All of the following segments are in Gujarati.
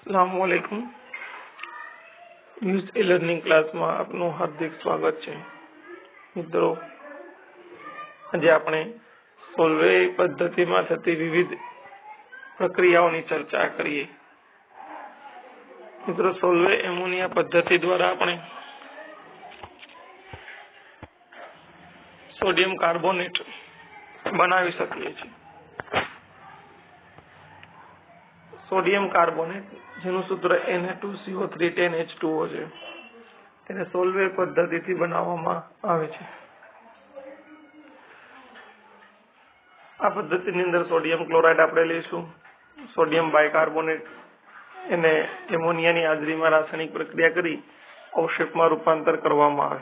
અસલામ વાલેકુમ ન્યૂઝ ઈ લર્નિંગ ક્લાસમાં આપનું હાર્દિક સ્વાગત છે. મિત્રો, આજે આપણે સોલ્વે પદ્ધતિમાં થતી વિવિધ પ્રક્રિયાઓની ચર્ચા કરીએ. મિત્રો, સોલ્વે એમોનિયા પદ્ધતિ દ્વારા આપણે સોડિયમ કાર્બોનેટ બનાવી શકીએ છીએ. સોડિયમ કાર્બોનેટ, જેનું સૂત્ર Na2CO310H2O છે. તેને સોલ્વે પદ્ધતિથી બનાવવામાં આવે છે. આ પદ્ધતિની અંદર સોડિયમ ક્લોરાઇડ આપણે લઈશું. સોડિયમ બાયકાર્બોનેટ એને એમોનિયાની હાજરીમાં રાસાયણિક પ્રક્રિયા કરી અવશેપમાં રૂપાંતર કરવામાં આવે.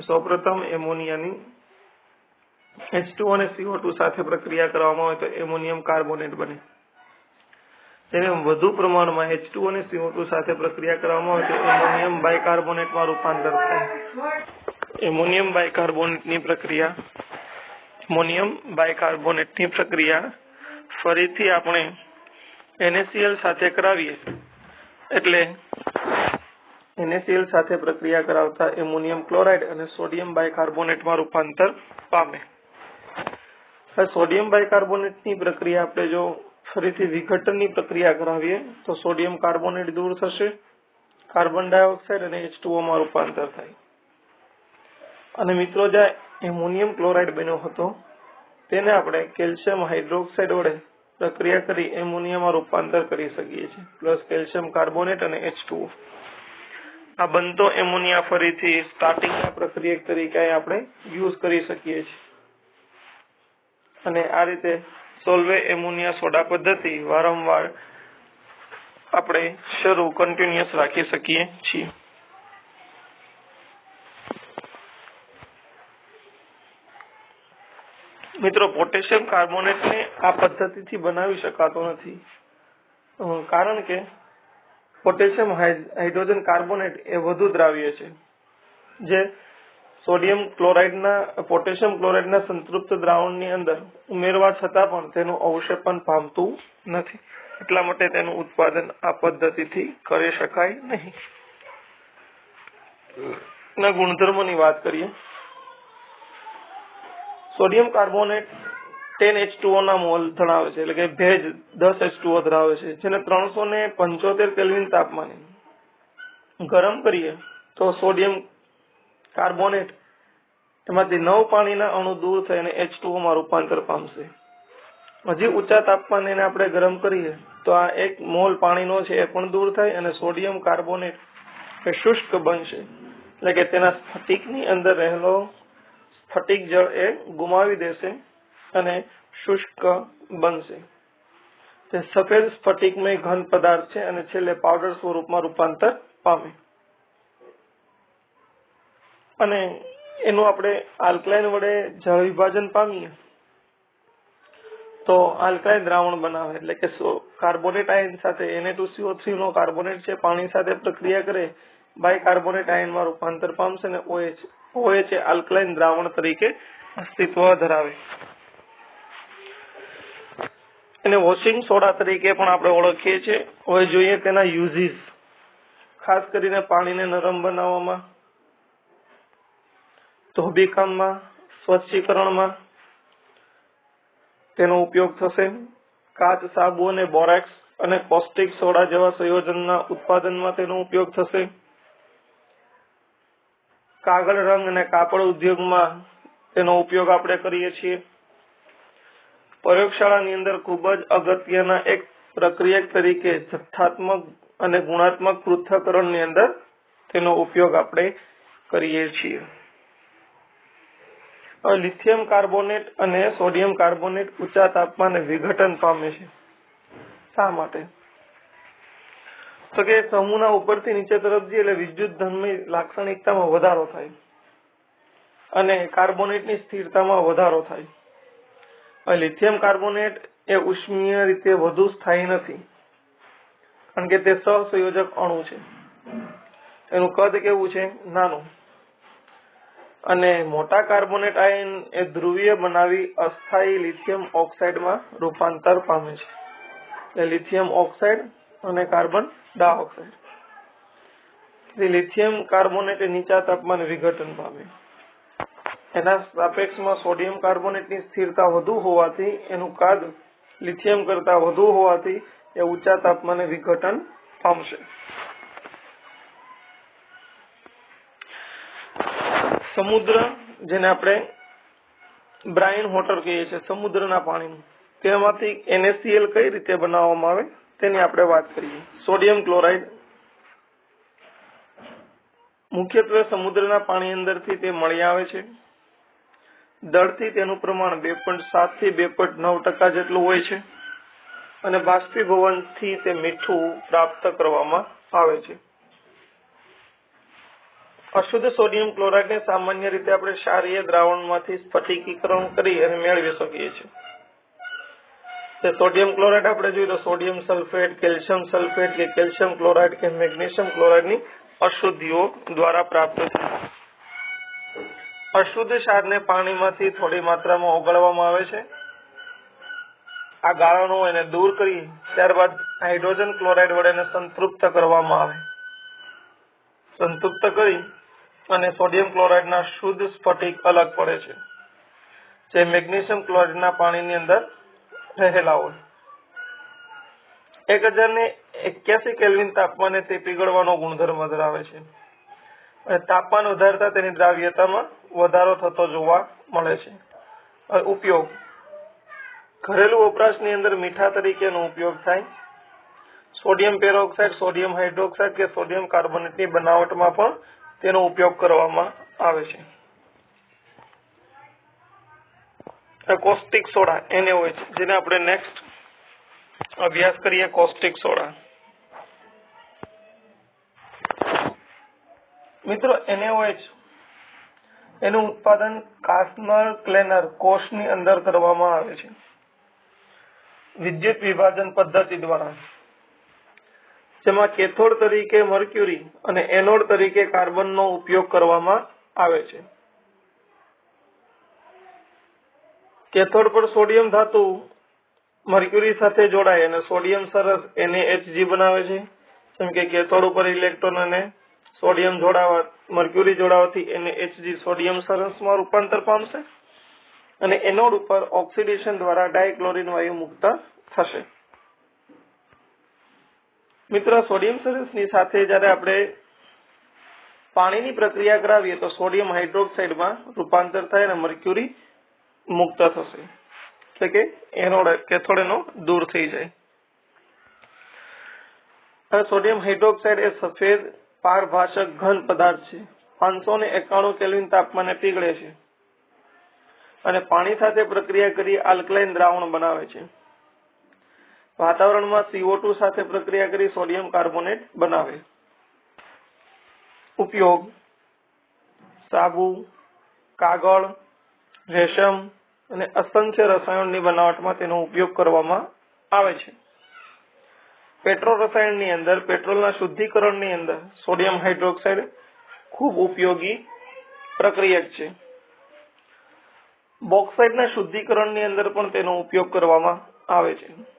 સૌપ્રથમ એમોનિયાની એચ ટુ અને સીઓ ટુ સાથે પ્રક્રિયા કરવામાં આવે તો એમોનિયમ કાર્બોનેટ બને. તેને વધુ પ્રમાણમાં H2O અને CO2 સાથે પ્રક્રિયા કરવામાં આવે તો એમોનિયમ બાયકાર્બોનેટમાં રૂપાંતર થાય. એમોનિયમ બાયકાર્બોનેટની પ્રક્રિયા એમોનિયમ બાયકાર્બોનેટની પ્રક્રિયા ફરીથી આપણે એનએસીએલ સાથે કરાવીએ. એટલે એનએસીએલ સાથે પ્રક્રિયા કરાવતા એમોનિયમ ક્લોરાઇડ અને સોડિયમ બાયકાર્બોનેટમાં રૂપાંતર પામે. સોડિયમ બાયકાર્બોનેટની પ્રક્રિયા આપણે જો ફરીથી વિઘટનની પ્રક્રિયા કરાવીએ તો સોડિયમ કાર્બોનેટ દૂર થશે, કાર્બન ડાયોક્સાઇડ અને એચમાં રૂપાંતર થાય. અને મિત્રો, જ્યાં એમોનિયમ ક્લોરાઇડ બન્યો હતો, તેને આપણે કેલ્શિયમ હાઇડ્રોક્સાઇડ વડે પ્રક્રિયા કરી એમોનિયામાં રૂપાંતર કરી શકીએ છીએ, પ્લસ કેલ્શિયમ કાર્બોનેટ અને H2O આ બનતો એમોનિયા ફરીથી સ્ટાર્ટિંગના પ્રક્રિયક તરીકે આપણે યુઝ કરી શકીએ છીએ. અને આ રીતે સોલ્વે એમોનિયા સોડા પદ્ધતિ વારંવાર આપણે શરૂ કન્ટિન્યુઅસ રાખી શકીએ છીએ. મિત્રો પોટેશિયમ કાર્બોનેટને આ પદ્ધતિથી બનાવી શકાતો નથી. કારણ કે પોટેશિયમ હાઇડ્રોજન કાર્બોનેટ એ વધુ દ્રાવ્ય છે, જે સોડિયમ ક્લોરાઇડના, પોટેશિયમ ક્લોરાઇડના સંતૃપ્ત દ્રાવણની અંદર ઉમેરવા છતાં પણ તેનું અવક્ષેપણ પામતું નથી. એટલા માટે તેનું ઉત્પાદન આ પદ્ધતિથી કરી શકાય નહીં. ગુણધર્મોની વાત કરીએ. સોડિયમ કાર્બોનેટ ટેન H2O ના મોલ ધરાવે છે, એટલે કે ભેજ દસ એચ ટુઓ ધરાવે છે, જેને ત્રણસો ને પંચોતેર કેલ્વિન તાપમાને ગરમ કરીએ તો સોડિયમ કાર્બોનેટ એમાંથી નવ પાણીના અણુ દૂર થઈને એચમાં રૂપાંતર પામશે. હજી ઊંચા તાપમાને એને આપણે ગરમ કરીએ, તો આ એક મોલ પાણીનો છે એ પણ દૂર થાય અને સોડિયમ કાર્બોનેટ એ શુષ્ક બનશે. એટલે કે તેના સ્ફટિકની અંદર રહેલો સ્ફટિક જળ એ ગુમાવી દેશે અને શુષ્ક બનશે. તે સફેદ સ્ફટિકમય ઘન પદાર્થ છે અને છેલ્લે પાવડર સ્વરૂપમાં રૂપાંતર પામે. અને એનું આપણે આલ્કલાઇન વડે જળ વિભાજન પામીએ, તો આલ્કલાઇન દ્રાવણ બનાવે. એટલે કે કાર્બોનેટ આયન સાથે Na2CO3 નો કાર્બોનેટ છે, પાણી સાથે પ્રક્રિયા કરે બાય બાયકાર્બોનેટ આયનમાં રૂપાંતર પામશે અને OH OH આલ્કલાઇન દ્રાવણ તરીકે અસ્તિત્વ ધરાવે. એને વોશિંગ સોડા તરીકે પણ આપણે ઓળખીએ છીએ. હવે જોઈએ તેના યુઝીસ ખાસ કરીને પાણીને નરમ બનાવવામાં. ધોબીકામમાં સ્વચ્છીકરણમાં તેનો ઉપયોગ થશે. કાચ, સાબુ અને બોરેક્સ અને કોસ્ટિક સોડા જેવા સંયોજનના ઉત્પાદનમાં તેનો ઉપયોગ થશે. કાગળ રંગ અને કાપડ ઉદ્યોગમાં તેનો ઉપયોગ આપણે કરીએ છીએ. પ્રયોગશાળાની અંદર ખૂબ જ અગત્યના એક પ્રક્રિયક તરીકે જથ્થાત્મક અને ગુણાત્મક પૃથ્થકરણની અંદર તેનો ઉપયોગ આપણે કરીએ છીએ. લિથિયમ કાર્બોનેટ અને સોડિયમ કાર્બોનેટ ઊંચા તાપમાને વિઘટન પામે છે. શા માટે? તો કે સમૂહના ઉપરથી નીચે તરફ જઈએ એટલે વિદ્યુત ધનમય લાક્ષણિકતામાં વધારો થાય. અને કાર્બોનેટની સ્થિરતામાં વધારો થાય. લિથિયમ કાર્બોનેટ એ ઉષ્મીય રીતે વધુ સ્થાયી નથી. કારણ કે તે સહસંયોજક અણુ છે. એનું કદ કેવું છે? નાનું. અને મોટા કાર્બોનેટ આયન એ ધ્રુવીય બનાવી અસ્થાયી લિથિયમ ઓક્સાઇડમાં રૂપાંતર પામે છે. એટલે લિથિયમ ઓક્સાઇડ અને કાર્બન ડાયોક્સાઇડ. લિથિયમ કાર્બોનેટ નીચા તાપમાને વિઘટન પામે. એના સાપેક્ષમાં સોડિયમ કાર્બોનેટની સ્થિરતા વધુ હોવાથી એનું કાદ લિથિયમ કરતા વધુ હોવાથી એ ઊંચા તાપમાને વિઘટન પામશે. સમુદ્ર, જેને આપણે બ્રાઇન વોટર કહીએ છીએ, સમુદ્રના પાણીનું. તેમાંથી એનએસીએલ કઈ રીતે બનાવવામાં આવે, તેની આપણે વાત કરીએ. Sodium chloride. મુખ્યત્વે સમુદ્રના પાણી અંદરથી તે મળી આવે છે. દળથી તેનું પ્રમાણ બે પોઈન્ટ સાતથી બે પોઈન્ટ નવ ટકા જેટલું હોય છે. અને બાષ્પીભવનથી તે મીઠું પ્રાપ્ત કરવામાં આવે છે. અશુદ્ધ સોડિયમ ક્લોરાઇડ ને સામાન્ય રીતે આપણે ક્ષારીય દ્રાવણમાંથી સ્ફટિકીકરણ કરી અને મેળવી શકીએ છીએ. સોડિયમ ક્લોરાઇડ આપણે જોઈએ તો સોડિયમ સલ્ફેટ, કેલ્શિયમ સલ્ફેટ કે કેલ્શિયમ ક્લોરાઇડ કે મેગ્નેશિયમ ક્લોરાઇડની અશુદ્ધિઓ દ્વારા પ્રાપ્ત થાય અશુદ્ધ ક્ષારને પાણીમાંથી થોડી માત્રામાં ઓગાળવામાં આવે છે. આ ગાળણો એને દૂર કરી ત્યારબાદ હાઇડ્રોજન ક્લોરાઇડ વડે સંતૃપ્ત કરવામાં આવે. સંતૃપ્ત કરી અને સોડિયમ ક્લોરાઇડના શુદ્ધ સ્ફટિક અલગ પડે છે, જે મેગ્નેશિયમ ક્લોરાઇડના પાણીની અંદર રહેલા હોય. એક હજાર ને એક્યાસી કેલ્વિન તાપમાને તે પીગળવાનો ગુણધર્મ ધરાવે છે. અને તાપમાન વધારતા તેની દ્રાવ્યતામાં વધારો થતો જોવા મળે છે. ઉપયોગ. ઘરેલું વપરાશની અંદર મીઠા તરીકેનો ઉપયોગ થાય. સોડિયમ પેરોક્સાઇડ, સોડિયમ હાઇડ્રોક્સાઇડ કે સોડિયમ કાર્બોનેટની બનાવટમાં પણ તેનો ઉપયોગ કરવામાં આવે છે. કોસ્ટિક સોડા એને હોય છે. જેને આપણે નેક્સ્ટ અભ્યાસ કરીએ કોસ્ટિક સોડા. મિત્રો NaOH એનું ઉત્પાદન કાસ્નર ક્લેનર કોષની અંદર કરવામાં આવે છે. વિદ્યુત વિભાજન પદ્ધતિ દ્વારા. જેમાં કેથોડ તરીકે મર્ક્યુરી અને એનોડ તરીકે કાર્બનનો ઉપયોગ કરવામાં આવે છે. કેથોડ પર સોડિયમ ધાતુ મર્ક્યુરી સાથે જોડાય અને સોડિયમ સરસ NaHG બનાવે છે. જેમ કે કેથોડ ઉપર ઇલેક્ટ્રોન અને સોડિયમ જોડાવા, મર્ક્યુરી જોડાવાથી NaHG સોડિયમ સરસમાં રૂપાંતર પામશે અને એનોડ ઉપર ઓક્સિડેશન દ્વારા ડાયક્લોરિન વાયુ મુક્ત થશે. મિત્રો સોડિયમ સરસની સાથે જ્યારે આપણે પાણીની પ્રક્રિયા કરાવીએ તો સોડિયમ હાઇડ્રોક્સાઇડમાં રૂપાંતર થાય અને મર્ક્યુરી મુક્ત થશે. એટલે કે એનોડ કેથોડ એનો દૂર થઈ જાય. સોડિયમ હાઇડ્રોક્સાઇડ એ સફેદ પારભાષક ઘન પદાર્થ છે. પાંચસો ને એકાણું કેલ્વિન તાપમાને પીગળે છે. અને પાણી સાથે પ્રક્રિયા કરી આલ્કલાઇન દ્રાવણ બનાવે છે. વાતાવરણમાં CO2 સાથે પ્રક્રિયા કરી સોડિયમ કાર્બોનેટ બનાવે. ઉપયોગ. સાબુ, કાગળ, રેશમ અને અસંખ્ય રસાયણની બનાવટમાં તેનો ઉપયોગ કરવામાં આવે છે. પેટ્રોલ રસાયણની અંદર, પેટ્રોલના શુદ્ધિકરણની અંદર સોડિયમ હાઇડ્રોક્સાઇડ ખૂબ ઉપયોગી પ્રક્રિયક છે. બોક્સાઇડના શુદ્ધિકરણની અંદર પણ તેનો ઉપયોગ કરવામાં આવે છે.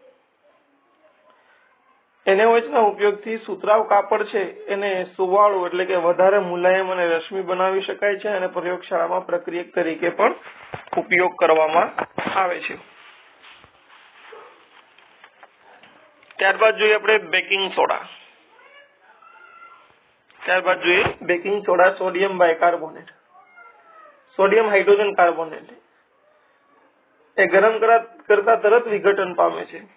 NaOH ના ઉપયોગથી સુતરાવ કાપડ છે, એને સુવાળું એટલે કે વધારે મુલાયમ અને રશ્મિ બનાવી શકાય છે અને પ્રયોગશાળામાં પ્રક્રિયક તરીકે પણ ઉપયોગ કરવામાં આવે છે. ત્યારબાદ જોઈએ આપણે બેકિંગ સોડા. ત્યારબાદ જોઈએ baking soda sodium bicarbonate. Sodium hydrogen carbonate. એ ગરમ કરતા તરત વિઘટન પામે છે.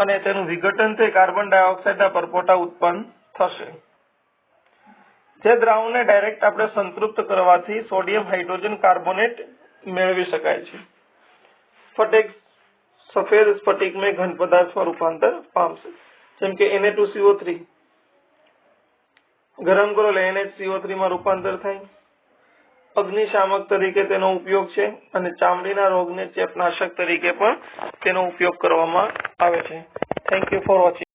અને તેનું વિઘટન થઈ કાર્બન ડાયોક્સાઇડના પરપોટા ઉત્પન્ન થશે. જે દ્રાવણને ડાયરેક્ટ આપણે સંતૃપ્ત કરવાથી સોડિયમ હાઇડ્રોજન કાર્બોનેટ મેળવી શકાય છે. સ્ફટિક, સફેદ સ્ફટિકમય ઘન પદાર્થમાં રૂપાંતર પામશે. જેમ કે Na2CO3 ગરમ કરો એટલે NHCO3 માં રૂપાંતર થાય. અગ્નિશામક તરીકે તેનો ઉપયોગ છે અને ચામડીના રોગને ચેપનાશક તરીકે પણ તેનો ઉપયોગ કરવામાં આવે છે. Thank you for watching